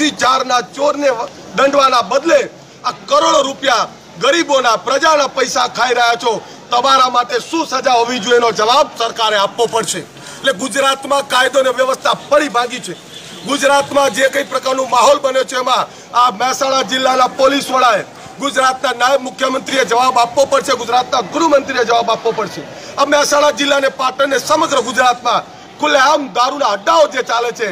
ભ્રષ્ટાચારના ચોરને દંડવાના બદલે આ કરોડો રૂપિયા ગરીબોના પ્રજાના પૈસા ખાઈ રહ્યા છો. તમારા માટે શું સજા હોવી જોઈએ એનો જવાબ સરકારે આપવો પડશે. એટલે ગુજરાતમાં કાયદો વ્યવસ્થા ફરી ભાગી છે. ગુજરાતમાં જે કઈ પ્રકારનું માહોલ બન્યો છે એમાં આ મહેસાણા જિલ્લાના પોલીસ વડાએ ગુજરાતના નાયબ મુખ્યમંત્રીએ જવાબ આપવો પડશે, ગુજરાતના ગૃહમંત્રીએ જવાબ આપવો પડશે. આ મહેસાણા જિલ્લાને પાટણને સમગ્ર ગુજરાતમાં ખુલ્લેઆમ દારૂના અડ્ડાઓ જે ચાલે છે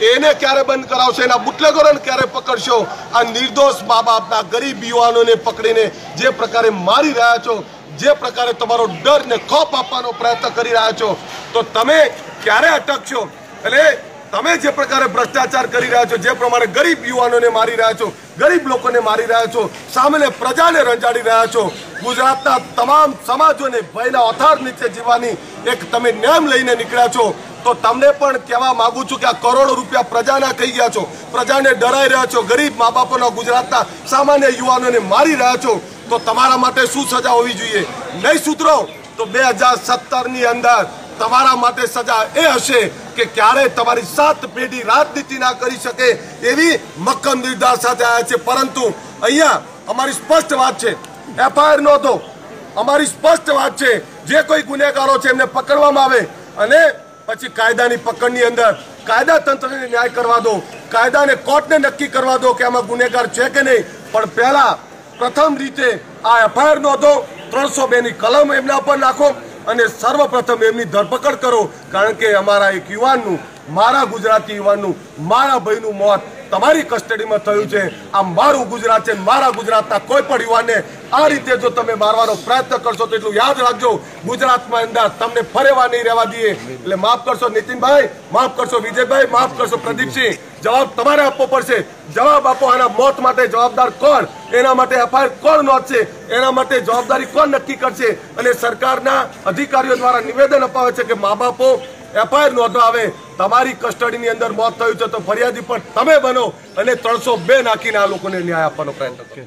એને ક્યારે બંધ કરાવશો, એના બુટલેગરોને ક્યારે પકડશો? આ નિર્દોષ મા બાપના ગરીબ યુવાનોને પકડીને જે પ્રકારે મારી રહ્યા છો, જે પ્રકારે તમારો ડર ને ખોફ આપવાનો પ્રયત્ન કરી રહ્યા છો, તો તમે ક્યારે અટકશો? એટલે તમે જે પ્રકારે ભ્રષ્ટાચાર કરી રહ્યા છો, જે પ્રમાણે ગરીબ યુવાનોને મારી રહ્યા છો, ગરીબ લોકોને મારી રહ્યા છો સામાન્ય પ્રજાને રંજાડી રહ્યા છો, ગુજરાતના તમામ સમાજોને ભયના ઓથાર નીચે જીવવાની એક તમે નેમ લઈને નીકળ્યા છો, તો તમને પણ કહેવા માગું છું કે આ કરોડો રૂપિયા પ્રજાના કહી ગયા છો, પ્રજાને ડરાઈ રહ્યા છો, ગરીબ મા બાપોના ગુજરાતના સામાન્ય યુવાનોને મારી રહ્યા છો, તો તમારા માટે શું સજા હોવી જોઈએ? નહીં સુધરો, તો બે હજાર સત્તરની અંદર તમારા માટે સજા એ હશે કે ક્યારે તમારી સાત પેઢી રાજનીતિ ના કરી શકે એવી મક્કમ નિર્ધાર સાથે આવ્યા છે. પરંતુ અહીંયા અમારી સ્પષ્ટ વાત છે. એફઆઈઆર નોંધો. અમારી સ્પષ્ટ વાત છે. જે કોઈ ગુનેગારો છે એમને પકડવામાં આવે અને પછી કાયદાની પકડની અંદર કાયદા તંત્રને ન્યાય કરવા દો. કાયદાને કોર્ટને નક્કી કરવા દો કે આમાં ગુનેગાર છે કે નહીં. પણ પહેલા પ્રથમ રીતે આ એફઆઈઆર નોંધો. ત્રણસો બેની કલમ એમના પર નાખો. અને સર્વપ્રથમ એમની ધરપકડ કરો, કારણ કે અમારા એક યુવાનનું, મારા ગુજરાતી યુવાનનું, મારા ભાઈનું મોત તમારી કસ્ટડીમાં થયું છે. આ મારું ગુજરાત છે મારા ગુજરાતના કોઈ પણ યુવાનને આ રીતે જો તમે મારવાનો પ્રયત્ન કરશો તો એટલું યાદ રાખજો, ગુજરાતમાં અંદર તમને ફરેવા નહીં રહેવા દઈએ. એટલે માફ કરશો નીતિનભાઈ, માફ કરશો વિજયભાઈ, માફ કરશો પ્રદીપસિંહ. જવાબ તમારે આપવો પડશે. જવાબ આપો આના મોત માટે જવાબદાર કોણ? એના માટે એફઆઈઆર કોણ નોંધશે? એના માટે જવાબદારી કોણ નક્કી કરશે? અને સરકારના અધિકારીઓ દ્વારા નિવેદન અપાવે છે કે મા બાપો એફઆઈઆર નોંધવા આવે. તમારી કસ્ટડીની અંદર મોત થયું છે તો ફરિયાદી પણ તમે બનો અને ત્રણસો બે નાખીને આ લોકોને ન્યાય આપવાનો પ્રયત્ન કરો.